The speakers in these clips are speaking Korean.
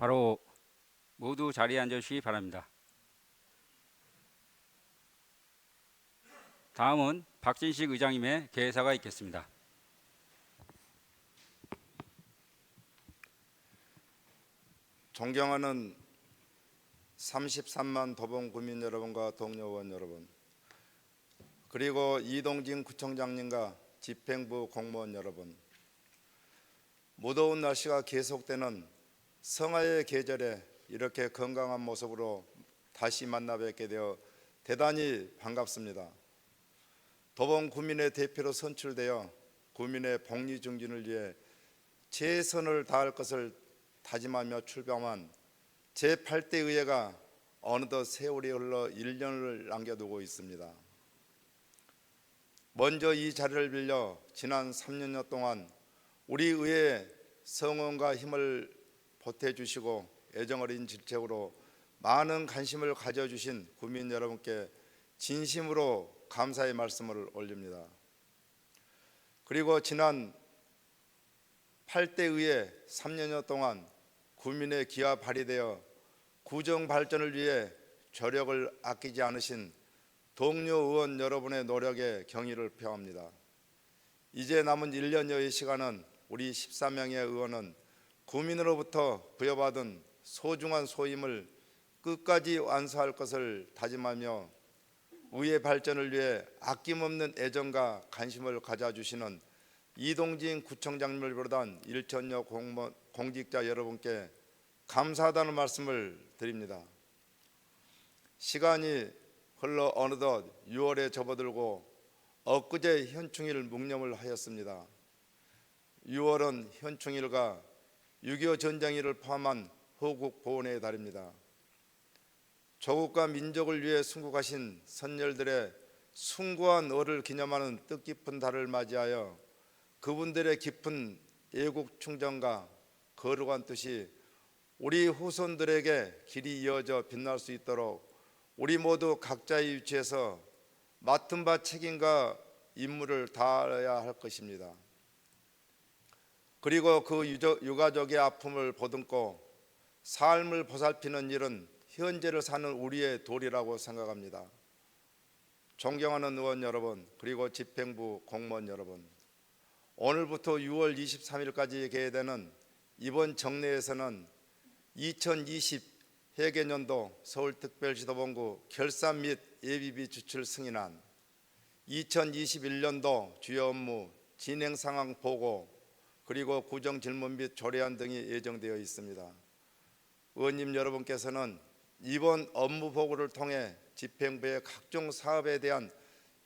바로 모두 자리에 앉아 주시기 바랍니다. 다음은 박진식 의장님의 개사가 있겠습니다. 존경하는 33만 도봉 구민 여러분과 동료 의원 여러분 그리고 이동진 구청장님과 집행부 공무원 여러분 무더운 날씨가 계속되는 성화의 계절에 이렇게 건강한 모습으로 다시 만나 뵙게 되어 대단히 반갑습니다. 도봉 구민의 대표로 선출되어 구민의 복리 증진을 위해 최선을 다할 것을 다짐하며 출범한 제8대 의회가 어느덧 세월이 흘러 1년을 남겨두고 있습니다. 먼저 이 자리를 빌려 지난 3년여 동안 우리 의회에 성원과 힘을 보태주시고 애정어린 질책으로 많은 관심을 가져주신 국민 여러분께 진심으로 감사의 말씀을 올립니다. 그리고 지난 8대 의회 3년여 동안 국민의 기하 발휘되어 구정 발전을 위해 저력을 아끼지 않으신 동료 의원 여러분의 노력에 경의를 표합니다. 이제 남은 1년여의 시간은 우리 14명의 의원은 국민으로부터 부여받은 소중한 소임을 끝까지 완수할 것을 다짐하며 의회 발전을 위해 아낌없는 애정과 관심을 가져주시는 이동진 구청장님을 비롯한 일천여 공무원, 공직자 여러분께 감사하다는 말씀을 드립니다. 시간이 흘러 어느덧 6월에 접어들고 엊그제 현충일 묵념을 하였습니다. 6월은 현충일과 6.25 전쟁일을 포함한 호국 보훈의 달입니다. 조국과 민족을 위해 순국하신 선열들의 숭고한 어를 기념하는 뜻깊은 달을 맞이하여 그분들의 깊은 애국 충정과 거룩한 뜻이 우리 후손들에게 길이 이어져 빛날 수 있도록 우리 모두 각자의 위치에서 맡은 바 책임과 임무를 다해야 할 것입니다. 그리고 그 유가족의 아픔을 보듬고 삶을 보살피는 일은 현재를 사는 우리의 도리라고 생각합니다. 존경하는 의원 여러분, 그리고 집행부 공무원 여러분, 오늘부터 6월 23일까지 개회되는 이번 정례에서는 2020 회계년도 서울특별시도본부 결산 및 예비비 지출 승인안, 2021년도 주요 업무 진행 상황 보고 그리고 구정 질문 및 조례안 등이 예정되어 있습니다. 의원님 여러분께서는 이번 업무 보고를 통해 집행부의 각종 사업에 대한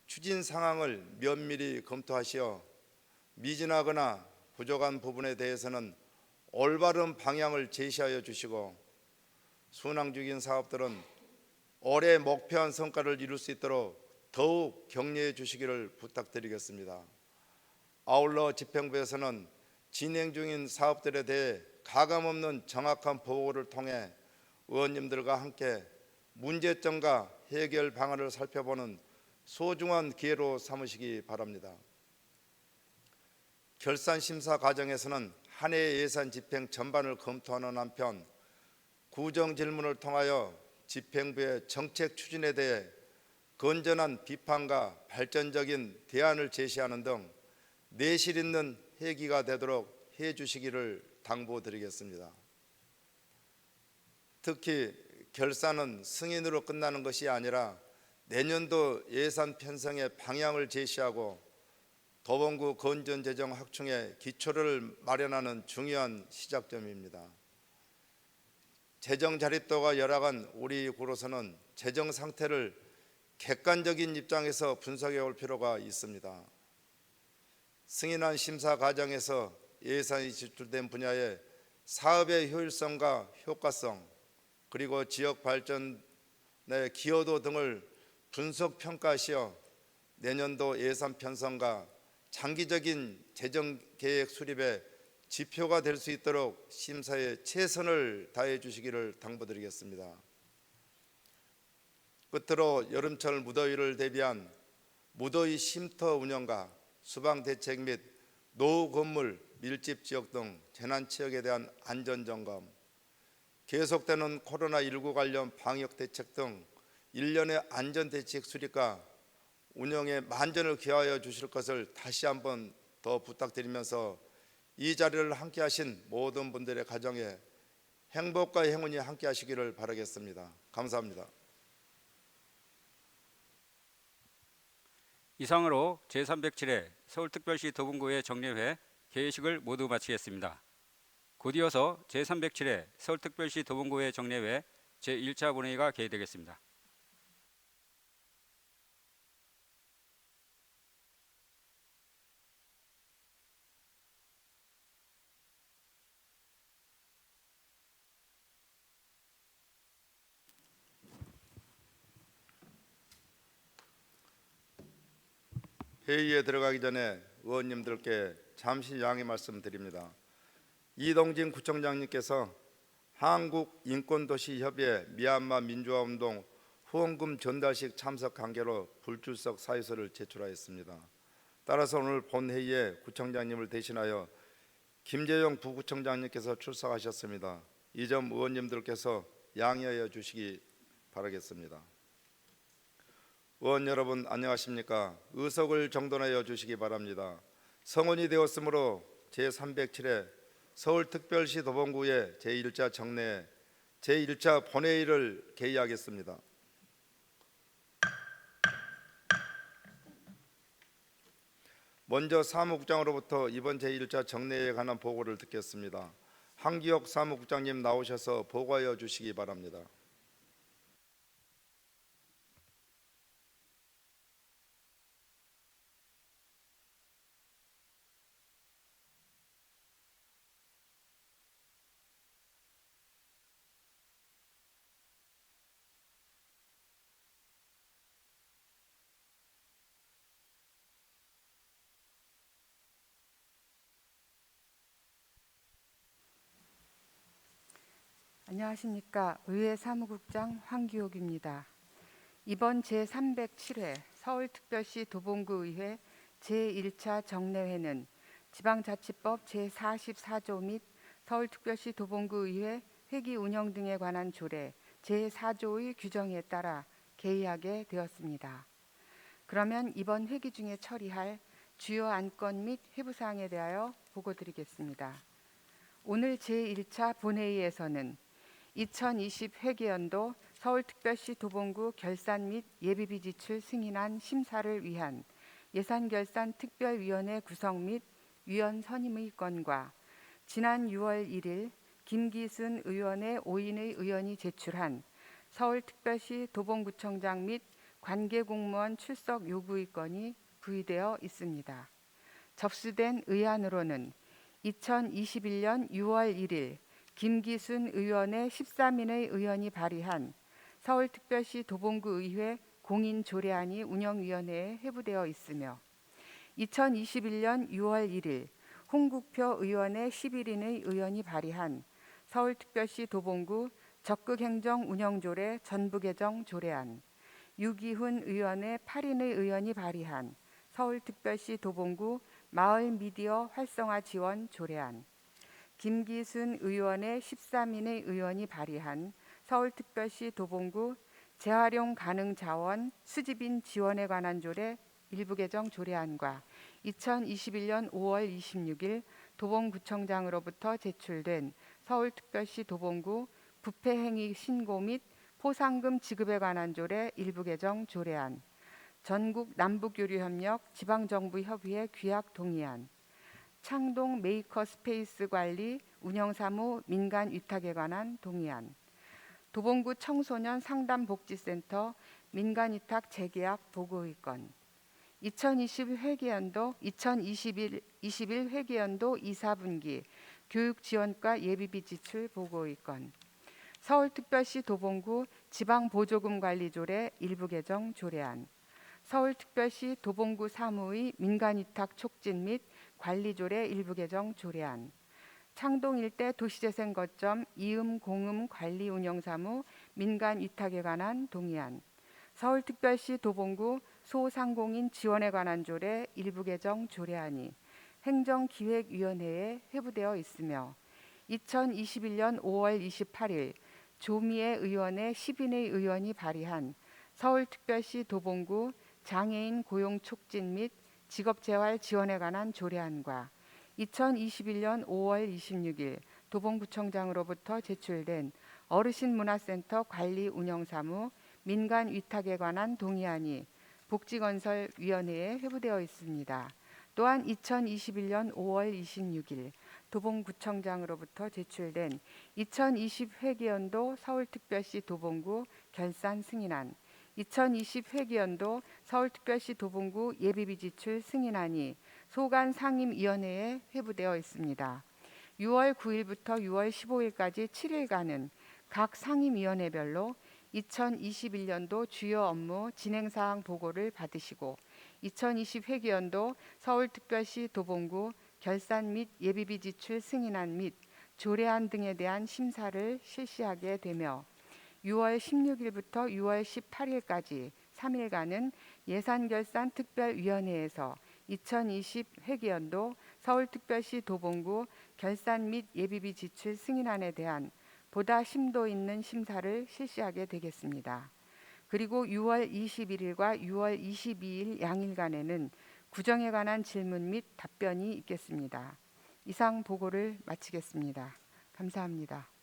추진 상황을 면밀히 검토하시어 미진하거나 부족한 부분에 대해서는 올바른 방향을 제시하여 주시고 순항 중인 사업들은 올해 목표한 성과를 이룰 수 있도록 더욱 격려해 주시기를 부탁드리겠습니다. 아울러 집행부에서는 진행 중인 사업들에 대해 가감없는 정확한 보고를 통해 의원님들과 함께 문제점과 해결 방안을 살펴보는 소중한 기회로 삼으시기 바랍니다. 결산 심사 과정에서는 한해 예산 집행 전반을 검토하는 한편 구정 질문을 통하여 집행부의 정책 추진에 대해 건전한 비판과 발전적인 대안을 제시하는 등 내실 있는 회기가 되도록 해 주시기를 당부드리겠습니다. 특히 결산은 승인으로 끝나는 것이 아니라 내년도 예산 편성의 방향을 제시하고 도봉구 건전재정 확충의 기초를 마련하는 중요한 시작점입니다. 재정 자립도가 열악한 우리 구로서는 재정 상태를 객관적인 입장에서 분석해 올 필요가 있습니다. 승인한 심사 과정에서 예산이 지출된 분야의 사업의 효율성과 효과성 그리고 지역 발전의 기여도 등을 분석 평가하시어 내년도 예산 편성과 장기적인 재정 계획 수립에 지표가 될 수 있도록 심사에 최선을 다해 주시기를 당부드리겠습니다. 끝으로 여름철 무더위를 대비한 무더위 쉼터 운영과 수방 대책 및 노후 건물 밀집 지역 등 재난 지역에 대한 안전 점검, 계속되는 코로나19 관련 방역 대책 등 일련의 안전 대책 수립과 운영에 만전을 기하여 주실 것을 다시 한번 더 부탁드리면서 이 자리를 함께 하신 모든 분들의 가정에 행복과 행운이 함께 하시기를 바라겠습니다. 감사합니다. 이상으로 제307회 서울특별시 도봉구의 정례회 개회식을 모두 마치겠습니다. 곧이어서 제307회 서울특별시 도봉구의 정례회 제1차 본회의가 개회되겠습니다. 회의에 들어가기 전에 의원님들께 잠시 양해 말씀드립니다. 이동진 구청장님께서 한국인권도시협의회 미얀마 민주화운동 후원금 전달식 참석 관계로 불출석 사유서를 제출하였습니다. 따라서 오늘 본회의에 구청장님을 대신하여 김재영 부구청장님께서 출석하셨습니다. 이 점 의원님들께서 양해하여 주시기 바라겠습니다. 의원 여러분 안녕하십니까? 의석을 정돈하여 주시기 바랍니다. 성원이 되었으므로 제307회 서울특별시 도봉구의 제1차 정례 제1차 본회의를 개의하겠습니다. 먼저 사무국장으로부터 이번 제1차 정례에 관한 보고를 듣겠습니다. 한기혁 사무국장님 나오셔서 보고하여 주시기 바랍니다. 안녕하십니까. 의회 사무국장 황기옥입니다. 이번 제307회 서울특별시 도봉구의회 제1차 정례회는 지방자치법 제44조 및 서울특별시 도봉구의회 회기 운영 등에 관한 조례 제4조의 규정에 따라 개의하게 되었습니다. 그러면 이번 회기 중에 처리할 주요 안건 및 회부사항에 대하여 보고드리겠습니다. 오늘 제1차 본회의에서는 2020 회계연도 서울특별시 도봉구 결산 및 예비비 지출 승인안 심사를 위한 예산결산특별위원회 구성 및 위원 선임의 건과 지난 6월 1일 김기순 의원의 5인의 의원이 제출한 서울특별시 도봉구청장 및 관계 공무원 출석 요구의 건이 부의되어 있습니다. 접수된 의안으로는 2021년 6월 1일 김기순 의원의 13인의 의원이 발의한 서울특별시 도봉구의회 공인조례안이 운영위원회에 회부되어 있으며 2021년 6월 1일 홍국표 의원의 11인의 의원이 발의한 서울특별시 도봉구 적극행정 운영조례 전부개정 조례안 유기훈 의원의 8인의 의원이 발의한 서울특별시 도봉구 마을 미디어 활성화 지원 조례안 김기순 의원의 13인의 의원이 발의한 서울특별시 도봉구 재활용 가능 자원 수집인 지원에 관한 조례 일부 개정 조례안과 2021년 5월 26일 도봉구청장으로부터 제출된 서울특별시 도봉구 부패행위 신고 및 포상금 지급에 관한 조례 일부 개정 조례안 전국 남북교류협력 지방정부협의회 규약 동의안 창동 메이커 스페이스 관리 운영사무 민간 위탁에 관한 동의안. 도봉구 청소년 상담복지센터 민간 위탁 재계약 보고의건. 2020 회계연도 2021 21 회계연도 2, 4분기 교육지원과 예비비 지출 보고의건. 서울특별시 도봉구 지방보조금 관리 조례 일부 개정 조례안. 서울특별시 도봉구 사무의 민간위탁 촉진 및 관리조례 일부 개정 조례안. 창동 일대 도시재생 거점 이음 공음 관리 운영 사무 민간 위탁에 관한 동의안. 서울특별시 도봉구 소상공인 지원에 관한 조례 일부 개정 조례안이 행정기획위원회에 회부되어 있으며 2021년 5월 28일 조미애 의원의 10인의 의원이 발의한 서울특별시 도봉구 장애인 고용 촉진 및 직업 재활 지원에 관한 조례안과 2021년 5월 26일 도봉구청장으로부터 제출된 어르신 문화센터 관리 운영 사무 민간 위탁에 관한 동의안이 복지건설위원회에 회부되어 있습니다. 또한 2021년 5월 26일 도봉구청장으로부터 제출된 2020 회계연도 서울특별시 도봉구 결산 승인안 2020 회계연도 서울특별시 도봉구 예비비 지출 승인안이 소관 상임위원회에 회부되어 있습니다. 6월 9일부터 6월 15일까지 7일간은 각 상임위원회별로 2021년도 주요 업무 진행 사항 보고를 받으시고 2020 회계연도 서울특별시 도봉구 결산 및 예비비 지출 승인안 및 조례안 등에 대한 심사를 실시하게 되며 6월 16일부터 6월 18일까지 3일간은 예산결산 특별위원회에서 2020 회계연도 서울특별시 도봉구 결산 및 예비비 지출 승인안에 대한 보다 심도 있는 심사를 실시하게 되겠습니다. 그리고 6월 21일과 6월 22일 양일간에는 구정에 관한 질문 및 답변이 있겠습니다. 이상 보고를 마치겠습니다. 감사합니다.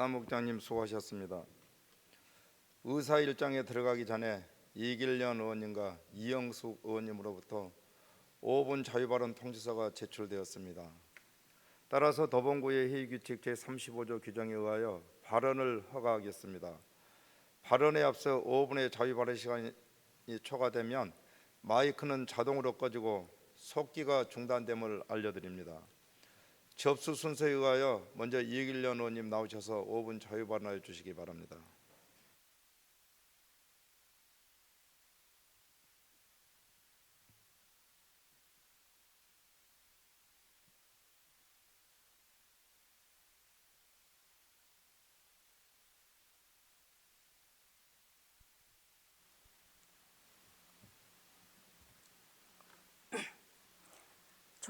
사무국장님 수고하셨습니다. 의사 일정에 들어가기 전에 이길련 의원님과 이영숙 의원님으로부터 5분 자유발언 통지서가 제출되었습니다. 따라서 더봉구의 회의 규칙 제35조 규정에 의하여 발언을 허가하겠습니다. 발언에 앞서 5분의 자유발언 시간이 초과되면 마이크는 자동으로 꺼지고 속기가 중단됨을 알려드립니다. 접수 순서에 의하여 먼저 이길련 의원님 나오셔서 5분 자유 발언해 주시기 바랍니다.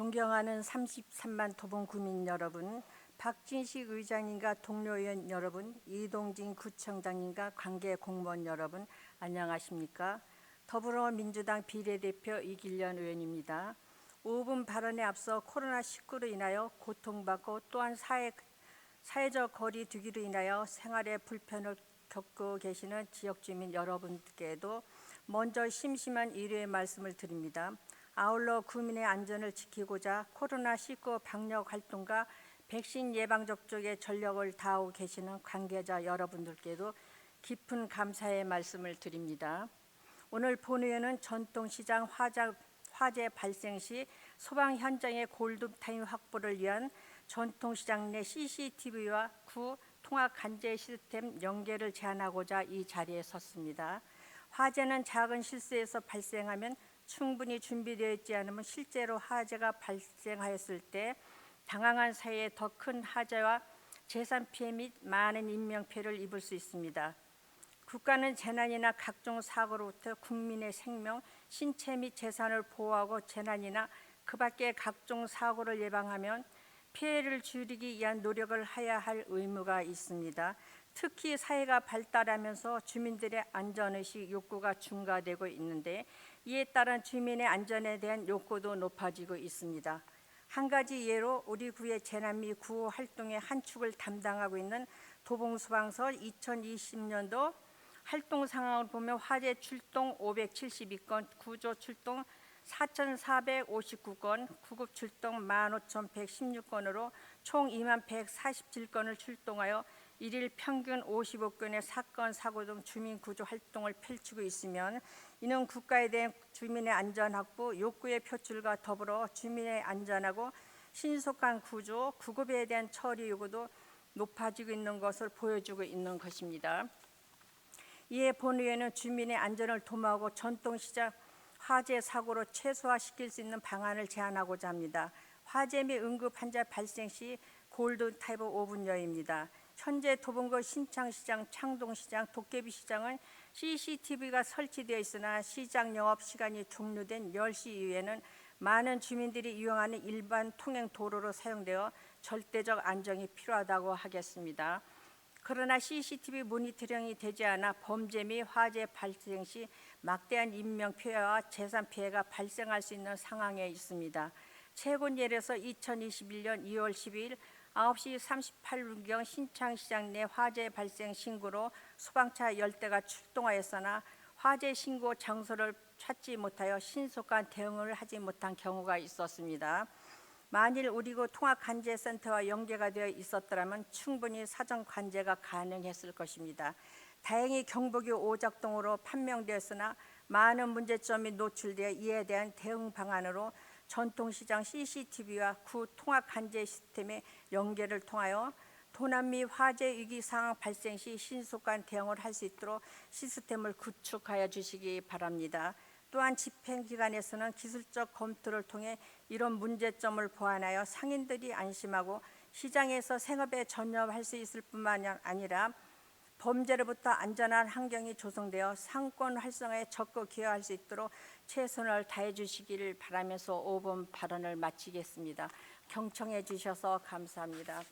존경하는 33만 도봉 구민 여러분, 박진식 의장님과 동료 의원 여러분, 이동진 구청장님과 관계 공무원 여러분, 안녕하십니까? 더불어민주당 비례대표 이길련 의원입니다. 5분 발언에 앞서 코로나19로 인하여 고통받고 또한 사회, 사회적 거리 두기로 인하여 생활에 불편을 겪고 계시는 지역 주민 여러분께도 먼저 심심한 일의 말씀을 드립니다. 아울러 국민의 안전을 지키고자 코로나19 방역 활동과 백신 예방 접종에 전력을 다하고 계시는 관계자 여러분들께도 깊은 감사의 말씀을 드립니다. 오늘 본회의는 전통시장 화자, 화재 발생 시 소방 현장의 골든타임 확보를 위한 전통시장 내 CCTV와 구 통합 관제 시스템 연계를 제안하고자 이 자리에 섰습니다. 화재는 작은 실수에서 발생하면 충분히 준비되어 있지 않으면 실제로 화재가 발생하였을 때 당황한 사이에 더 큰 화재와 재산 피해 및 많은 인명피해를 입을 수 있습니다. 국가는 재난이나 각종 사고로부터 국민의 생명, 신체 및 재산을 보호하고 재난이나 그 밖의 각종 사고를 예방하면 피해를 줄이기 위한 노력을 해야 할 의무가 있습니다. 특히 사회가 발달하면서 주민들의 안전의식 욕구가 증가되고 있는데 이에 따른 주민의 안전에 대한 욕구도 높아지고 있습니다. 한 가지 예로 우리 구의 재난 및 구호 활동의 한 축을 담당하고 있는 도봉소방서 2020년도 활동 상황을 보면 화재 출동 572건, 구조 출동 4,459건, 구급 출동 15,116건으로 총 2만 147건을 출동하여 일일 평균 55건의 사건, 사고 등 주민 구조 활동을 펼치고 있으면 이는 국가에 대한 주민의 안전 확보 욕구의 표출과 더불어 주민의 안전하고 신속한 구조, 구급에 대한 처리 요구도 높아지고 있는 것을 보여주고 있는 것입니다. 이에 본의회는 주민의 안전을 도모하고 전통시장 화재 사고로 최소화시킬 수 있는 방안을 제안하고자 합니다. 화재 및 응급 환자 발생 시 골든 타입 5분여입니다. 현재 도봉구 신창시장, 창동시장, 도깨비시장은 CCTV가 설치되어 있으나 시장 영업 시간이 종료된 10시 이후에는 많은 주민들이 이용하는 일반 통행 도로로 사용되어 절대적 안정이 필요하다고 하겠습니다. 그러나 CCTV 모니터링이 되지 않아 범죄 및 화재 발생 시 막대한 인명 피해와 재산 피해가 발생할 수 있는 상황에 있습니다. 최근 예에서 2021년 2월 12일 9시 38분경 신창시장 내 화재 발생 신고로 소방차 10대가 출동하였으나 화재 신고 장소를 찾지 못하여 신속한 대응을 하지 못한 경우가 있었습니다. 만일 우리고 통합관제센터와 연계가 되어 있었더라면 충분히 사전 관제가 가능했을 것입니다. 다행히 경북이 오작동으로 판명되었으나 많은 문제점이 노출되어 이에 대한 대응 방안으로 전통시장 CCTV와 구 통합 관제 시스템의 연계를 통하여 및 화재 위기 상황 발생 시 신속한 대응을 할 수 있도록 시스템을 구축하여 주시기 바랍니다. 또한 집행기관에서는 기술적 검토를 통해 이런 문제점을 보완하여 상인들이 안심하고 시장에서 생업에 전념할 수 있을 뿐만 아니라 범죄로부터 안전한 환경이 조성되어 상권 활성화에 적극 기여할 수 있도록 최선을 다해 주시기를 바라면서 5분 발언을 마치겠습니다. 경청해 주셔서 감사합니다.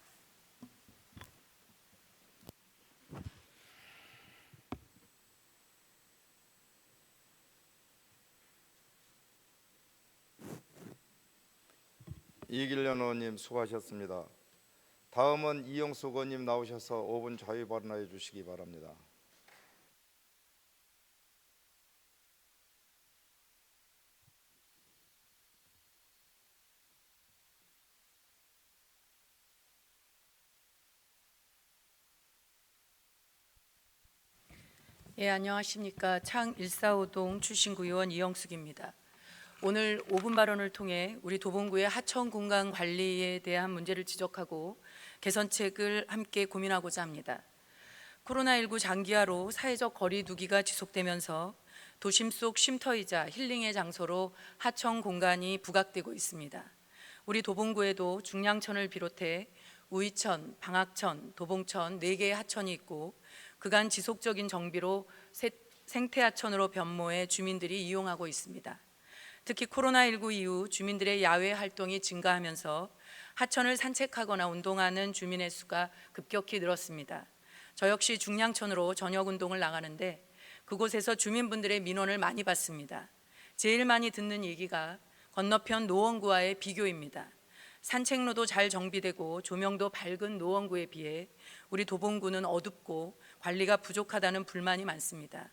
이길련 의원님 수고하셨습니다. 다음은 이영숙 의원님 나오셔서 5분 자유 발언해 주시기 바랍니다. 예, 안녕하십니까. 창 145동 출신구 의원 이영숙입니다. 오늘 5분 발언을 통해 우리 도봉구의 하천 공간 관리에 대한 문제를 지적하고 개선책을 함께 고민하고자 합니다. 코로나19 장기화로 사회적 거리 두기가 지속되면서 도심 속 쉼터이자 힐링의 장소로 하천 공간이 부각되고 있습니다. 우리 도봉구에도 중량천을 비롯해 우이천, 방학천, 도봉천 4개의 하천이 있고 그간 지속적인 정비로 새- 생태하천으로 변모해 주민들이 이용하고 있습니다. 특히 코로나19 이후 주민들의 야외 활동이 증가하면서 하천을 산책하거나 운동하는 주민의 수가 급격히 늘었습니다. 저 역시 중량천으로 저녁 운동을 나가는데 그곳에서 주민분들의 민원을 많이 받습니다. 제일 많이 듣는 얘기가 건너편 노원구와의 비교입니다. 산책로도 잘 정비되고 조명도 밝은 노원구에 비해 우리 도봉구는 어둡고 관리가 부족하다는 불만이 많습니다.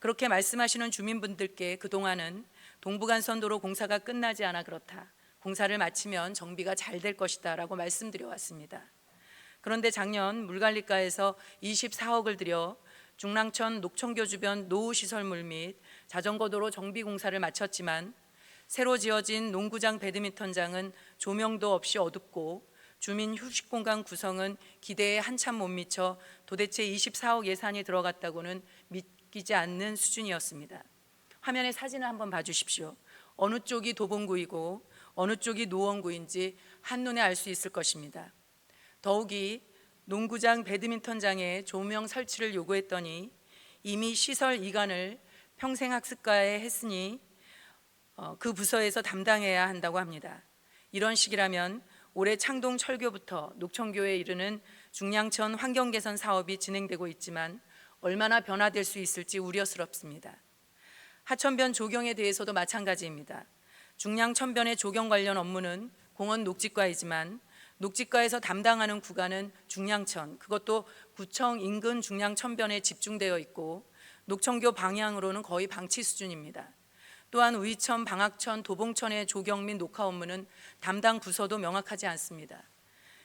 그렇게 말씀하시는 주민분들께 그동안은 동부간선도로 공사가 끝나지 않아 그렇다. 공사를 마치면 정비가 잘 될 것이다라고 말씀드려 왔습니다. 그런데 작년 물관리가에서 24억을 들여 중랑천 녹청교 주변 노후 시설물 및 자전거 도로 정비 공사를 마쳤지만 새로 지어진 농구장 배드민턴장은 조명도 없이 어둡고 주민 휴식 공간 구성은 기대에 한참 못 미쳐 도대체 24억 예산이 들어갔다고는 믿기지 않는 수준이었습니다. 화면에 사진을 한번 봐주십시오. 어느 쪽이 도봉구이고 어느 쪽이 노원구인지 한눈에 알 수 있을 것입니다. 더욱이 농구장 배드민턴장에 조명 설치를 요구했더니 이미 시설 이관을 평생학습과에 했으니 어, 그 부서에서 담당해야 한다고 합니다. 이런 식이라면 올해 창동 철교부터 녹천교에 이르는 중량천 환경 개선 사업이 진행되고 있지만 얼마나 변화될 수 있을지 우려스럽습니다. 하천변 조경에 대해서도 마찬가지입니다. 중량 천변의 조경 관련 업무는 공원 녹지과이지만 녹지과에서 담당하는 구간은 중량천, 그것도 구청 인근 중량천변에 집중되어 있고 녹천교 방향으로는 거의 방치 수준입니다. 또한 우이천, 방학천, 도봉천의 조경 및 녹화 업무는 담당 부서도 명확하지 않습니다.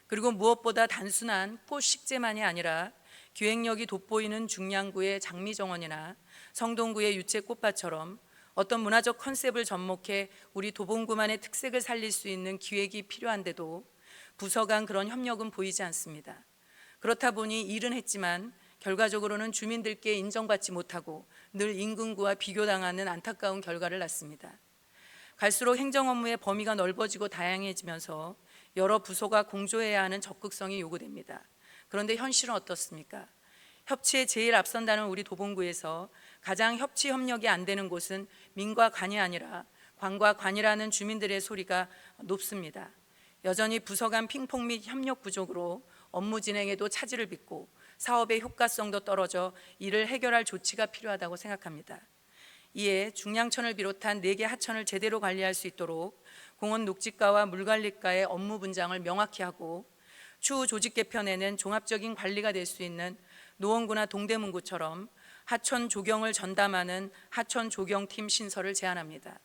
그리고 무엇보다 단순한 꽃 식재만이 아니라 기획력이 돋보이는 중량구의 장미 정원이나 성동구의 유채 꽃밭처럼 어떤 문화적 컨셉을 접목해 우리 도봉구만의 특색을 살릴 수 있는 기획이 필요한데도 부서 간 그런 협력은 보이지 않습니다. 그렇다 보니 일은 했지만 결과적으로는 주민들께 인정받지 못하고 늘 인근구와 비교당하는 안타까운 결과를 낳습니다. 갈수록 행정 업무의 범위가 넓어지고 다양해지면서 여러 부서가 공조해야 하는 적극성이 요구됩니다. 그런데 현실은 어떻습니까? 협치에 제일 앞선다는 우리 도봉구에서 가장 협치 협력이 안 되는 곳은 민과 관이 아니라 관과 관이라는 주민들의 소리가 높습니다. 여전히 부서 간 핑퐁 및 협력 부족으로 업무 진행에도 차질을 빚고 사업의 효과성도 떨어져 이를 해결할 조치가 필요하다고 생각합니다. 이에 중량천을 비롯한 네개 하천을 제대로 관리할 수 있도록 공원 녹지과와 물관리과의 업무 분장을 명확히 하고 추후 조직 개편에는 종합적인 관리가 될 수 있는 노원구나 동대문구처럼 하천 조경을 전담하는 하천 조경팀 신설을 제안합니다.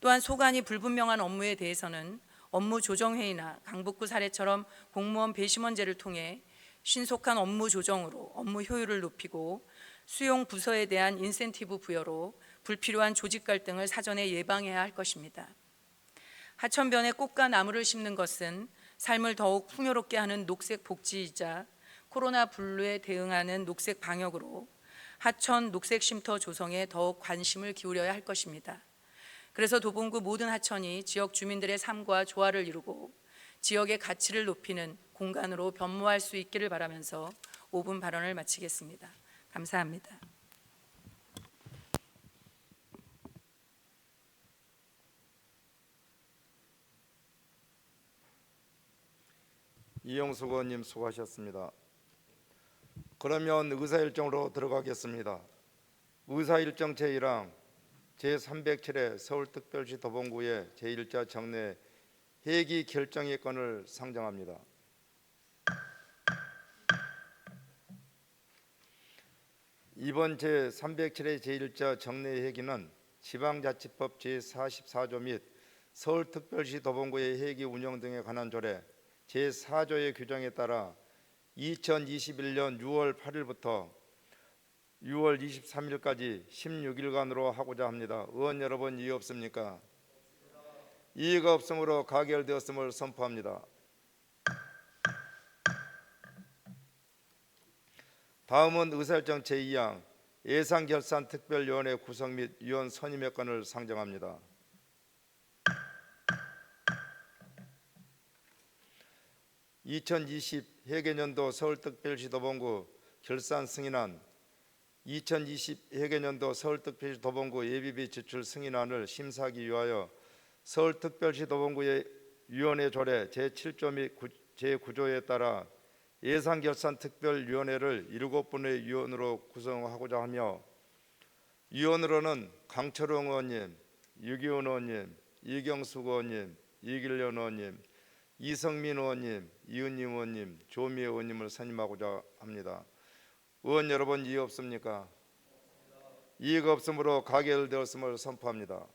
또한 소관이 불분명한 업무에 대해서는 업무 조정 회의나 강북구 사례처럼 공무원 배심원제를 통해 신속한 업무 조정으로 업무 효율을 높이고 수용 부서에 대한 인센티브 부여로 불필요한 조직 갈등을 사전에 예방해야 할 것입니다. 하천변에 꽃과 나무를 심는 것은 삶을 더욱 풍요롭게 하는 녹색 복지이자 코로나 블루에 대응하는 녹색 방역으로 하천 녹색 쉼터 조성에 더욱 관심을 기울여야 할 것입니다. 그래서 도봉구 모든 하천이 지역 주민들의 삶과 조화를 이루고 지역의 가치를 높이는 공간으로 변모할 수 있기를 바라면서 5분 발언을 마치겠습니다. 감사합니다. 이영숙 의원님 수고하셨습니다. 그러면 의사 일정으로 들어가겠습니다. 의사 일정 제1항 제307회 서울특별시 도봉구의 제1자 정례 회기 결정의 건을 상정합니다. 이번 제307회 제1자 정례 회기는 지방자치법 제44조 및 서울특별시 도봉구의 회기 운영 등에 관한 조례 제4조의 규정에 따라 2021년 6월 8일부터 6월 23일까지 16일간으로 하고자 합니다. 의원 여러분 이의 없습니까? 이의가 없으므로 가결되었음을 선포합니다. 다음은 의사일정 제2항 예산결산특별위원회 구성 및 위원 선임의 건을 상정합니다. (2020) 회계년도 서울특별시 도봉구 결산 승인안 2020 회계년도 서울특별시 도봉구 예비비 지출 승인안을 심사하기 위하여 서울특별시 도봉구의 위원회 조례 제7조 및 제9조에 따라 예산결산특별위원회를 7분의 위원으로 구성하고자 하며 위원으로는 강철웅 의원님, 유기훈 의원님, 이경숙 의원님, 이길련 의원님, 이성민 의원님, 이은님 의원님, 조미애 의원님을 선임하고자 합니다. 의원 여러분 이의 없습니까? 이의가 없으므로 가결되었음을 선포합니다.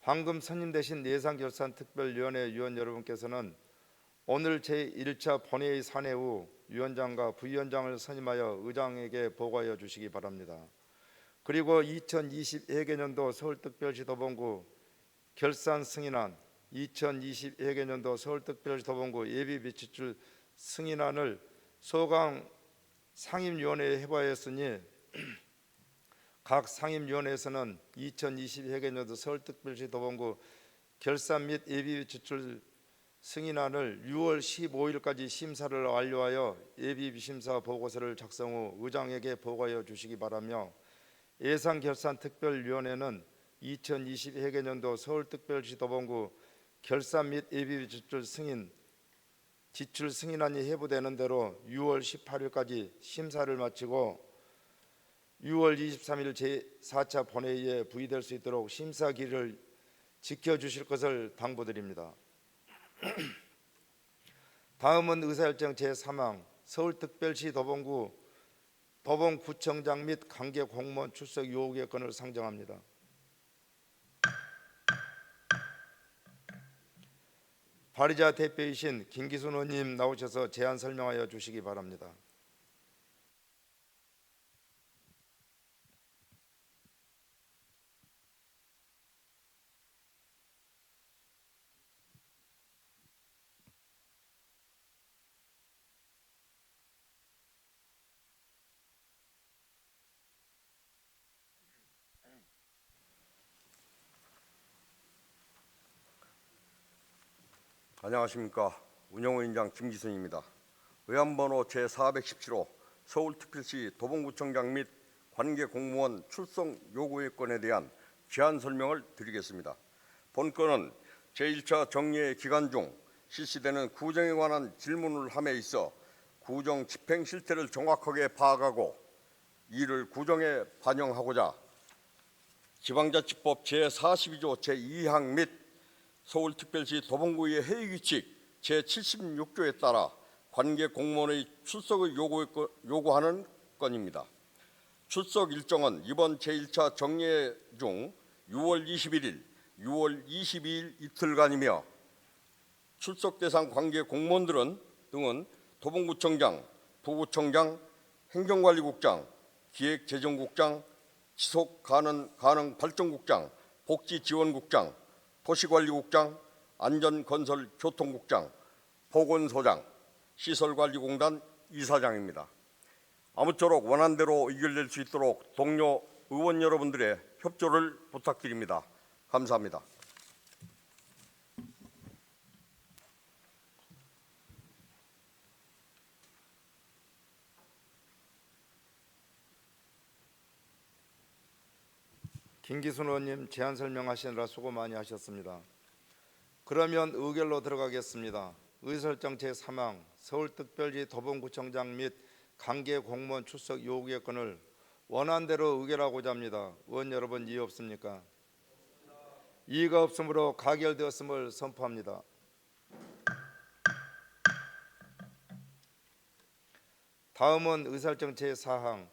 방금 선임되신 예산결산특별위원회 위원 여러분께서는 오늘 제1차 본회의 산회 후 위원장과 부위원장을 선임하여 의장에게 보고하여 주시기 바랍니다. 그리고 2020 회계년도 서울특별시 도봉구 결산 승인안 2020 회계년도 서울특별시 도봉구 예비비 지출 승인안을 소강 상임위원회에 해부하였으니 각 상임위원회에서는 2020 회계년도 서울특별시 도봉구 결산 및 예비비 지출 승인안을 6월 15일까지 심사를 완료하여 예비 심사 보고서를 작성 후 의장에게 보고하여 주시기 바라며 예산결산특별위원회는 2020 회계년도 서울특별시 도봉구 결산 및 예비 지출 승인 지출 승인안이 회부되는 대로 6월 18일까지 심사를 마치고 6월 23일 제4차 본회의에 부의될 수 있도록 심사 기일을 지켜주실 것을 당부드립니다. 다음은 의사일정 제3항 서울특별시 도봉구 도봉구청장 및 관계 공무원 출석 요구의 건을 상정합니다. 발의자 대표이신 김기순 의원님 나오셔서 제안 설명하여 주시기 바랍니다. 안녕하십니까 운영위원장 김기순입니다. 의안번호 제417호 서울특별시 도봉구청장 및 관계 공무원 출석 요구의 건에 대한 제안 설명을 드리겠습니다. 본 건은 제1차 정례 기간 중 실시되는 구정에 관한 질문을 함에 있어 구정 집행 실태를 정확하게 파악하고 이를 구정에 반영하고자 지방자치법 제42조 제2항 및 서울특별시 도봉구의 회의규칙 제76조에 따라 관계 공무원의 출석을 요구, 요구 하는 건입니다. 출석 일정은 이번 제1차 정례 중 6월 21일, 6월 22일 이틀간이며 출석 대상 관계 공무원들은 등은 도봉구청장, 부구청장, 행정관리국장, 기획재정국장, 지속 가능 가능 발전국장, 복지지원국장, 도시관리국장, 안전건설교통국장, 보건소장, 시설관리공단 이사장입니다. 아무쪼록 원안대로 의결될 수 있도록 동료 의원 여러분들의 협조를 부탁드립니다. 감사합니다. 김기순 의원님 제안 설명하시느라 수고 많이 하셨습니다. 그러면 의결로 들어가겠습니다. 의설정 제3항 서울특별시 도봉구청장 및 관계 공무원 출석 요구의 건을 원안대로 의결하고자 합니다. 의원 여러분 이의 없습니까? 이의가 없으므로 가결되었음을 선포합니다. 다음은 의설정 제4항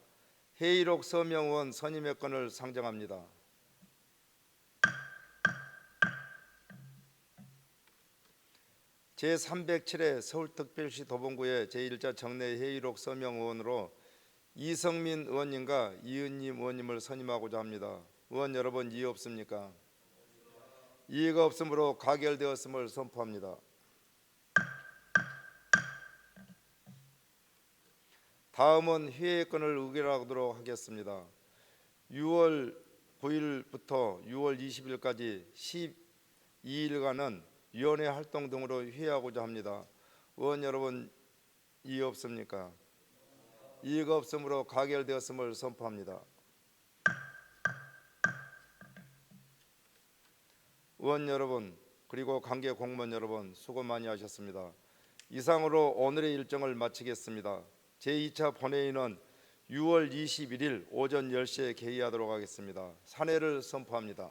회의록 서명 의원 선임의 건을 상정합니다. 제307회 서울특별시 도봉구의 제1자 정례 회의록 서명 의원으로 이성민 의원님과 이은님 의원님을 선임하고자 합니다. 의원 여러분 이의 없습니까? 이의가 없으므로 가결되었음을 선포합니다. 다음은 회의 건을 의결하도록 하겠습니다. 6월 9일부터 6월 20일까지 12일간은 위원회 활동 등으로 회의하고자 합니다. 의원 여러분 이의 없습니까? 이의가 없으므로 가결되었음을 선포합니다. 의원 여러분 그리고 관계 공무원 여러분 수고 많이 하셨습니다. 이상으로 오늘의 일정을 마치겠습니다. 제2차 본회의는 6월 21일 오전 10시에 개의하도록 하겠습니다. 사내를 선포합니다.